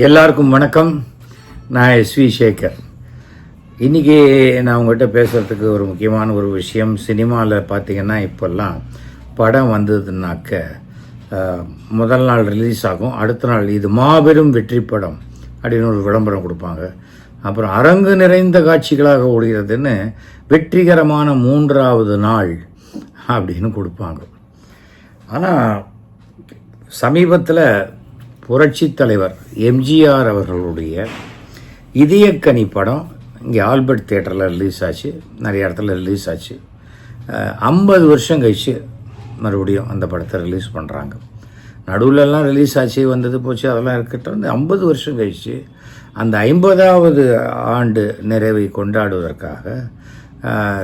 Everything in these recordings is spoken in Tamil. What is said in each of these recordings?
எல்லாருக்கும் வணக்கம். நான் எஸ்வி சேகர். இன்றைக்கி நான் உங்கள்கிட்ட பேசுகிறதுக்கு ஒரு முக்கியமான ஒரு விஷயம். சினிமாவில் பார்த்திங்கன்னா இப்போல்லாம் படம் வந்ததுனாக்க முதல் நாள் ரிலீஸ் ஆகும். அடுத்த நாள் இது மாபெரும் வெற்றி படம் அப்படின்னு ஒரு விளம்பரம் கொடுப்பாங்க. அப்புறம் அரங்கு நிறைந்த காட்சிகளாக ஓடுகிறதுன்னு வெற்றிகரமான மூன்றாவது நாள் அப்படின்னு கொடுப்பாங்க. ஆனால் சமீபத்தில் புரட்சி தலைவர் எம்ஜிஆர் அவர்களுடைய இதயக்கனி படம் இங்கே ஆல்பர்ட் தேட்டரில் ரிலீஸ் ஆச்சு. நிறைய இடத்துல ரிலீஸ் ஆச்சு. ஐம்பது வருஷம் கழிச்சு மறுபடியும் அந்த படத்தை ரிலீஸ் பண்ணுறாங்க நடுவுலலாம் ரிலீஸ் ஆச்சு வந்தது போச்சு அதெல்லாம் இருக்கட்டும். இந்த ஐம்பது வருஷம் கழிச்சு அந்த ஐம்பதாவது ஆண்டு நிறைவை கொண்டாடுவதற்காக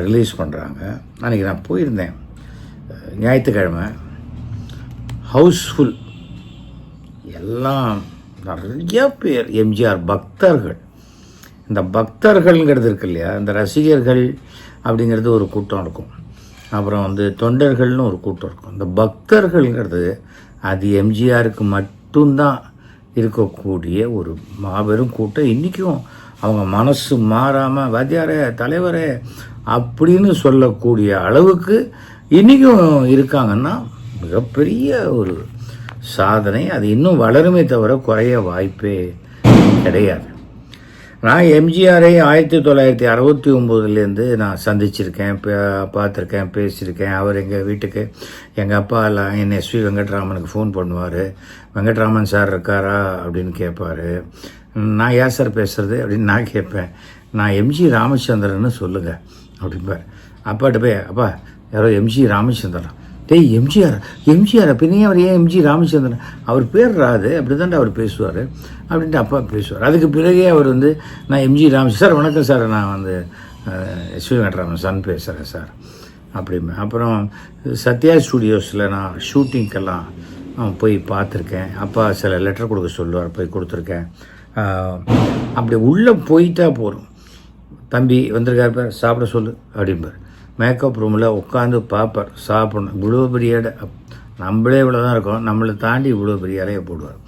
ரிலீஸ் பண்ணுறாங்க அன்றைக்கி நான் போயிருந்தேன். ஞாயிற்றுக்கிழமை. ஹவுஸ்ஃபுல் எல்லாம் நிறைய பேர் எம்ஜிஆர் பக்தர்கள். இந்த பக்தர்கள்ங்கிறது இருக்கு இல்லையா? இந்த ரசிகர்கள் அப்படிங்கிறது ஒரு கூட்டம் இருக்கும். அப்புறம் வந்து தொண்டர்கள்னு ஒரு கூட்டம் இருக்கும். இந்த பக்தர்கள்ங்கிறது அது எம்ஜிஆருக்கு மட்டும்தான் இருக்கக்கூடிய ஒரு மாபெரும் கூட்டம். இன்றைக்கும் அவங்க மனசு மாறாமல் வாத்தியாரே தலைவரே அப்படின்னு சொல்லக்கூடிய அளவுக்கு இன்றைக்கும் இருக்காங்கன்னா மிகப்பெரிய ஒரு சாதனை. அது இன்னும் வளருமே தவிர குறைய வாய்ப்பே கிடையாது. நான் எம்ஜிஆரை ஆயிரத்தி தொள்ளாயிரத்தி அறுபத்தி ஒம்போதுலேருந்து நான் சந்திச்சிருக்கேன் பார்த்துருக்கேன் பேசியிருக்கேன். அவர் எங்கள் வீட்டுக்கு எங்கள் அப்பா எல்லாம் என் எஸ்வி வெங்கட்ராமனுக்கு ஃபோன் பண்ணுவார். வெங்கட்ராமன் சார் இருக்காரா? அப்படின்னு கேட்பார். நான் ஏன் சார் பேசுறது? அப்படின்னு நான் கேட்பேன். நான் எம்ஜி ராமச்சந்திரன்னு சொல்லுங்கள் அப்படிம்பார். அப்பாட்ட போய் அப்பா யாரோ எம்ஜி ராமச்சந்திரன். டேய் எம்ஜிஆர் எம்ஜிஆர் பின்னே அவர் ஏன் எம்ஜி ராமச்சந்திரன்? அவர் பேர் ராது அப்படி அவர் பேசுவார். அப்படின்ட்டு அப்பா பேசுவார். அதுக்கு பிறகே அவர் வந்து நான் எம்ஜி ராமச்சந்திரன் சார் வணக்கம் சார் நான் வந்து எஸ்வி வெங்கட்ராமன் சன் பேசுகிறேன் சார். அப்படிமே அப்புறம் சத்யா ஸ்டூடியோஸில் நான் ஷூட்டிங்க்கெல்லாம் போய் பார்த்துருக்கேன். அப்பா சில லெட்டர் கொடுக்க சொல்லுவார் போய் கொடுத்துருக்கேன். அப்படி உள்ளே போயிட்டா போகிறோம் தம்பி வந்திருக்காரு பேர் சாப்பிட சொல்லு அப்படிம்பார். மேக்கப் ரூமில் உட்காந்து பார்ப்பார் சாப்பிடணும். இவ்வளோ பெரிய இடம். நம்மளே இவ்வளோ தான் இருக்கோம். நம்மளை தாண்டி இவ்வளோ பெரிய இலையை போடுவார்.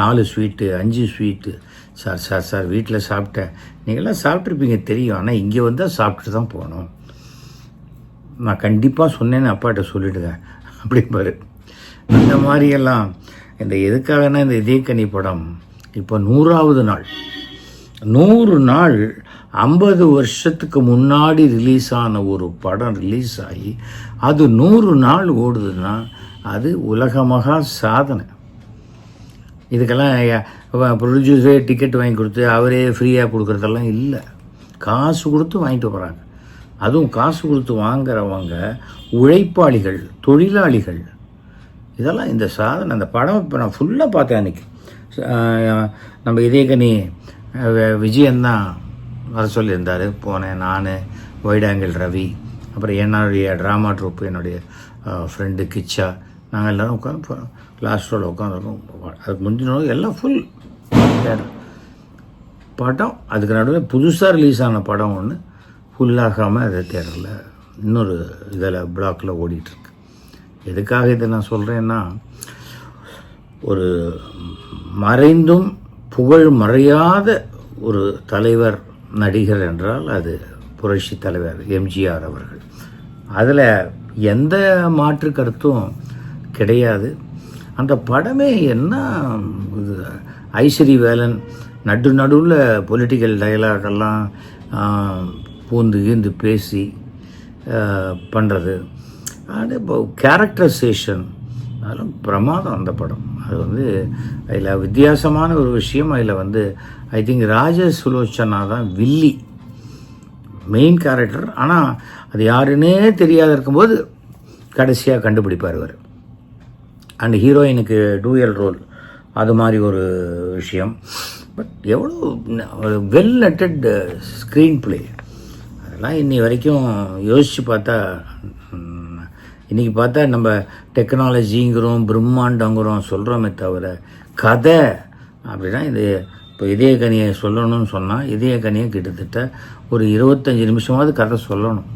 நாலு ஸ்வீட்டு அஞ்சு ஸ்வீட்டு சார் சார் சார் வீட்டில் சாப்பிட்டேன். நீங்களாம் சாப்பிட்ருப்பீங்க தெரியும். ஆனால் இங்கே வந்தால் சாப்பிட்டு தான் போகணும். நான் கண்டிப்பாக சொன்னேன்னு அப்பாட்ட சொல்லிடுங்க அப்படிம்பாரு. இந்த மாதிரியெல்லாம் இந்த எதுக்காகனா இந்த இதயக்கனி படம் இப்போ நூறாவது நாள். நூறு நாள் ஐம்பது வருஷத்துக்கு முன்னாடி ரிலீஸ் ஆன ஒரு படம் ரிலீஸ் ஆகி அது நூறு நாள் ஓடுதுன்னா அது உலகமாக சாதனை. இதுக்கெல்லாம் ப்ரொடியூசரே டிக்கெட் வாங்கி கொடுத்து அவரே ஃப்ரீயாக கொடுக்குறதெல்லாம் இல்லை. காசு கொடுத்து வாங்கிட்டு போகிறாங்க அதுவும் காசு கொடுத்து வாங்குறவங்க உழைப்பாளிகள் தொழிலாளிகள். இதெல்லாம் இந்த சாதனை. அந்த படம் இப்போ நான் ஃபுல்லாக பார்த்தேன் அன்றைக்கி நம்ம இதே கனி விஜயந்தான் வர சொல்லியிருந்தார். போனேன் நான் வைட் ஆங்கிள் ரவி அப்புறம் என்னுடைய ட்ராமா ட்ரூப் என்னுடைய ஃப்ரெண்டு கிச்சா நாங்கள் எல்லோரும் உட்காந்து லாஸ்ட் ரோவில் உட்காந்துருக்கோம் அதுக்கு முந்தின எல்லாம் ஃபுல் படம் அதுக்கு நடுவில் புதுசாக ரிலீஸ் ஆன படம் ஒன்று ஃபுல்லாகாமல் அது தேட்டரில் இன்னொரு இதில் பிளாக்கில் ஓடிட்டுருக்கு. எதுக்காக இதை நான் சொல்கிறேன்னா ஒரு மறைந்தும் புகழ் மறையாத ஒரு தலைவர் நடிகர் என்றால் அது புரட்சி தலைவர் எம்ஜிஆர் அவர்கள். அதில் எந்த மாற்று கருத்தும் கிடையாது. அந்த படமே என்ன இது ஐஸ்வரி வேலன் நடு நடுவில் பொலிட்டிக்கல் டயலாகெல்லாம் பூந்து கீந்து பேசி பண்ணுறது அது இப்போ கேரக்டரைசேஷன் அதெல்லாம் பிரமாதம் அந்த படம். அது வந்து அதில் வித்தியாசமான ஒரு விஷயம் அதில் வந்து ஐ திங்க் ராஜ சுலோச்சனா தான் வில்லி மெயின் கேரக்டர் ஆனால் அது யாருன்னே தெரியாத இருக்கும்போது கடைசியாக கண்டுபிடிப்பார் அவர். அண்ட் ஹீரோயினுக்கு டூயல் ரோல் அது மாதிரி ஒரு விஷயம். பட் எவ்வளோ ஒரு வெல் நட்டட் ஸ்க்ரீன் பிளே அதெல்லாம் இன்னி வரைக்கும் யோசித்து பார்த்தா இன்றைக்கி பார்த்தா நம்ம டெக்னாலஜிங்கிறோம் பிரம்மாண்டங்கிறோம் சொல்கிறோமே தவிர கதை அப்படின்னா இது இப்போ இதயக்கனியை சொல்லணும்னு சொன்னால் இதயக்கனியை கிட்டத்தட்ட ஒரு இருபத்தஞ்சி நிமிஷமாவது கதை சொல்லணும்.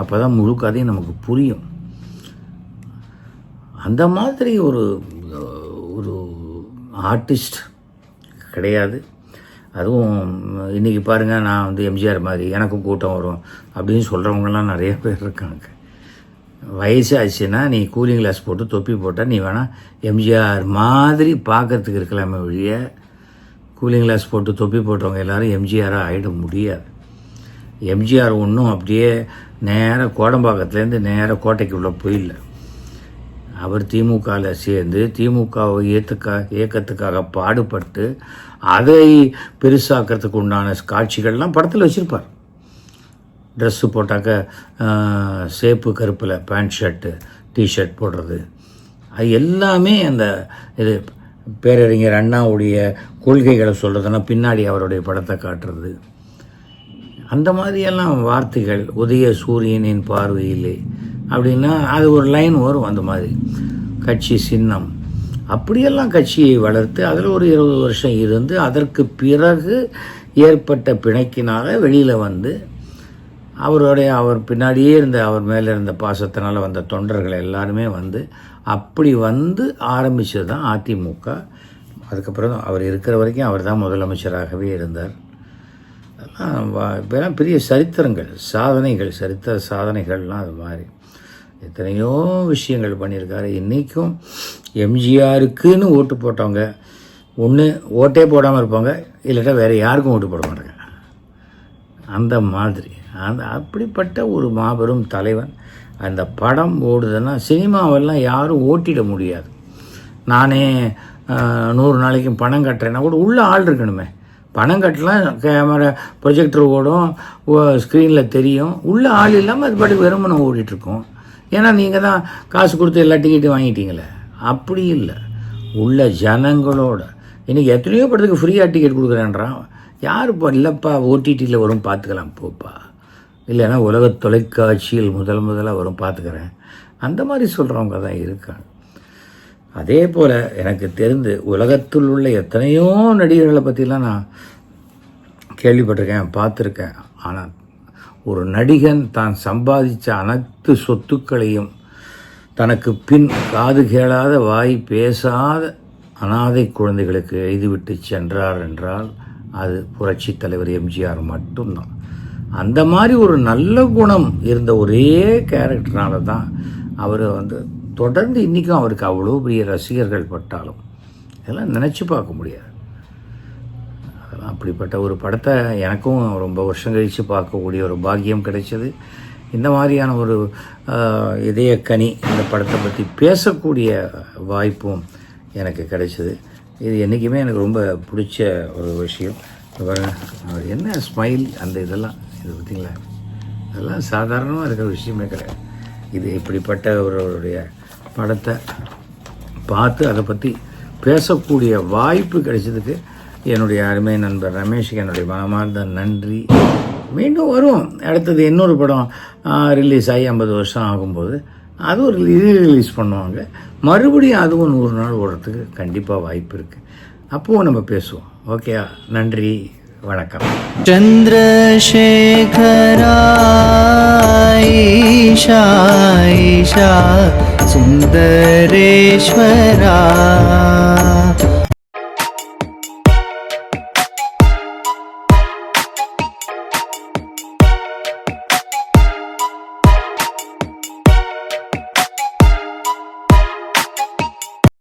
அப்போ தான் முழு கதையும் நமக்கு புரியும். அந்த மாதிரி ஒரு ஒரு ஆர்டிஸ்ட் கிடையாது. அதுவும் இன்றைக்கி பாருங்கள் நான் வந்து எம்ஜிஆர் மாதிரி எனக்கும் கூட்டம் வரும் அப்படின்னு சொல்கிறவங்கலாம் நிறைய பேர் இருக்காங்க. வயசாச்சுன்னா நீ கூலிங் கிளாஸ் போட்டு தொப்பி போட்டால் நீ வேணால் எம்ஜிஆர் மாதிரி பார்க்கறதுக்கு இருக்கலாமே ஒழிய கூலிங் கிளாஸ் போட்டு தொப்பி போட்டவங்க எல்லோரும் எம்ஜிஆராக ஆகிட முடியாது. எம்ஜிஆர் ஒன்றும் அப்படியே நேராக கோடம்பாக்கத்துலேருந்து நேராக கோட்டைக்கு உள்ளே போயிடல அவர் திமுகவில் சேர்ந்து திமுகவை ஏற்றுக்கா இயக்கத்துக்காக பாடுபட்டு அதை பெருசாக்கிறதுக்கு உண்டான காட்சிகள்லாம் படத்தில் வச்சுருப்பார். ட்ரெஸ்ஸு போட்டாக்க சேப்பு கருப்பில் பேண்ட் ஷர்ட்டு டிஷர்ட் போடுறது. அது எல்லாமே அந்த இது பேரறிஞர் அண்ணாவுடைய கொள்கைகளை சொல்கிறதுனா பின்னாடி அவருடைய படத்தை காட்டுறது. அந்த மாதிரியெல்லாம் வார்த்தைகள் உதய சூரியனின் பார்வையிலே அப்படின்னா அது ஒரு லைன் வரும் அந்த மாதிரி. கட்சி சின்னம். அப்படியெல்லாம் கட்சியை வளர்த்து அதில் ஒரு இருபது வருஷம் இருந்து அதற்கு பிறகு ஏற்பட்ட பிணைக்கினால வெளியில் வந்து அவருடைய அவர் பின்னாடியே இருந்த அவர் மேலே இருந்த பாசத்தினால் வந்த தொண்டர்கள் எல்லாருமே வந்து அப்படி வந்து ஆரம்பித்தது தான் அதிமுக. அதுக்கப்புறம் அவர் இருக்கிற வரைக்கும் அவர் தான் முதலமைச்சராகவே இருந்தார். இப்போலாம் பெரிய சரித்திரங்கள் சாதனைகள் சரித்திர சாதனைகள்லாம் அது மாதிரி. எத்தனையோ விஷயங்கள் பண்ணியிருக்காரு. இன்றைக்கும் எம்ஜிஆருக்குன்னு ஓட்டு போட்டவங்க ஒன்று ஓட்டே போடாமல் இருப்பாங்க இல்லாட்டா வேறு யாருக்கும் ஓட்டு போட மாட்டாங்க. அந்த மாதிரி. அந்த அப்படிப்பட்ட ஒரு மாபெரும் தலைவன். அந்த படம் ஓடுதுன்னா சினிமாவெல்லாம் யாரும் ஓட்டிட முடியாது. நானே நூறு நாளைக்கு பணம் கட்டுறேன்னா கூட உள்ளே ஆள் இருக்கணுமே. பணம் கட்டலாம் கேமரா ப்ரொஜெக்டர் ஓடும் ஸ்க்ரீனில் தெரியும். உள்ளே ஆள் இல்லாமல் அது பாட்டுக்கு வெறுமனை ஓடிட்டுருக்கோம். ஏன்னா நீங்கள் தான் காசு கொடுத்து எல்லா டிக்கெட்டும் வாங்கிட்டீங்களே. அப்படி இல்லை. உள்ள ஜனங்களோட. இன்றைக்கி எத்தனையோ படத்துக்கு ஃப்ரீயாக டிக்கெட் கொடுக்குறேன்றான். யார் இப்போ இல்லைப்பா ஓடிடியில் வரும் பார்த்துக்கலாம் போப்பா. இல்லைன்னா உலக தொலைக்காட்சியில் முதல் முதலாக வரும் பார்த்துக்கிறேன். அந்த மாதிரி சொல்கிறவங்க தான் இருக்காங்க. அதே போல் எனக்கு தெரிந்து உலகத்தில் உள்ள எத்தனையோ நடிகர்களை பற்றிலாம் நான் கேள்விப்பட்டிருக்கேன் பார்த்துருக்கேன். ஆனால் ஒரு நடிகன் தான் சம்பாதித்த அனைத்து சொத்துக்களையும் தனக்கு பின் காது கேளாத வாய் பேசாத அனாதை குழந்தைகளுக்கு எழுதிவிட்டு சென்றார் என்றால் அது புரட்சித் தலைவர் எம்ஜிஆர் மட்டும்தான். அந்த மாதிரி ஒரு நல்ல குணம் இருந்த ஒரே கேரக்டர்னால தான் அவர் வந்து தொடர்ந்து இன்றைக்கும் அவருக்கு அவ்வளோ பெரிய ரசிகர்கள் பட்டாலும் இதெல்லாம் நினச்சி பார்க்க முடியாது. அதெல்லாம் அப்படிப்பட்ட ஒரு படத்தை எனக்கும் ரொம்ப வருஷம் கழித்து பார்க்கக்கூடிய ஒரு பாக்கியம் கிடைச்சது. இந்த மாதிரியான ஒரு இதயக்கனி இந்த படத்தை பற்றி பேசக்கூடிய வாய்ப்பும் எனக்கு கிடைச்சிது. இது என்றைக்குமே எனக்கு ரொம்ப பிடிச்ச ஒரு விஷயம். அவர் என்ன ஸ்மைல் அந்த இதெல்லாம். இது பார்த்தீங்களா? அதெல்லாம் சாதாரணமாக இருக்கிற விஷயமே கிடையாது. இது இப்படிப்பட்ட ஒருவருடைய படத்தை பார்த்து அதை பற்றி பேசக்கூடிய வாய்ப்பு கிடைச்சதுக்கு என்னுடைய அருமை நண்பர் ரமேஷுக்கு என்னுடைய மனமார்ந்த நன்றி. மீண்டும் வரும் அடுத்தது இன்னொரு படம் ரிலீஸ் ஆகி ஐம்பது வருஷம் ஆகும்போது அதுவும் ஒரு ரிலீஸ் பண்ணுவாங்க. மறுபடியும் அதுவும் நூறு நாள் ஓடுறதுக்கு கண்டிப்பாக வாய்ப்பு இருக்குது அப்போவும் நம்ம பேசுவோம். ஓகே நன்றி. வணக்கம் சந்திரசேகராயிஷா சுந்தரேஸ்வரா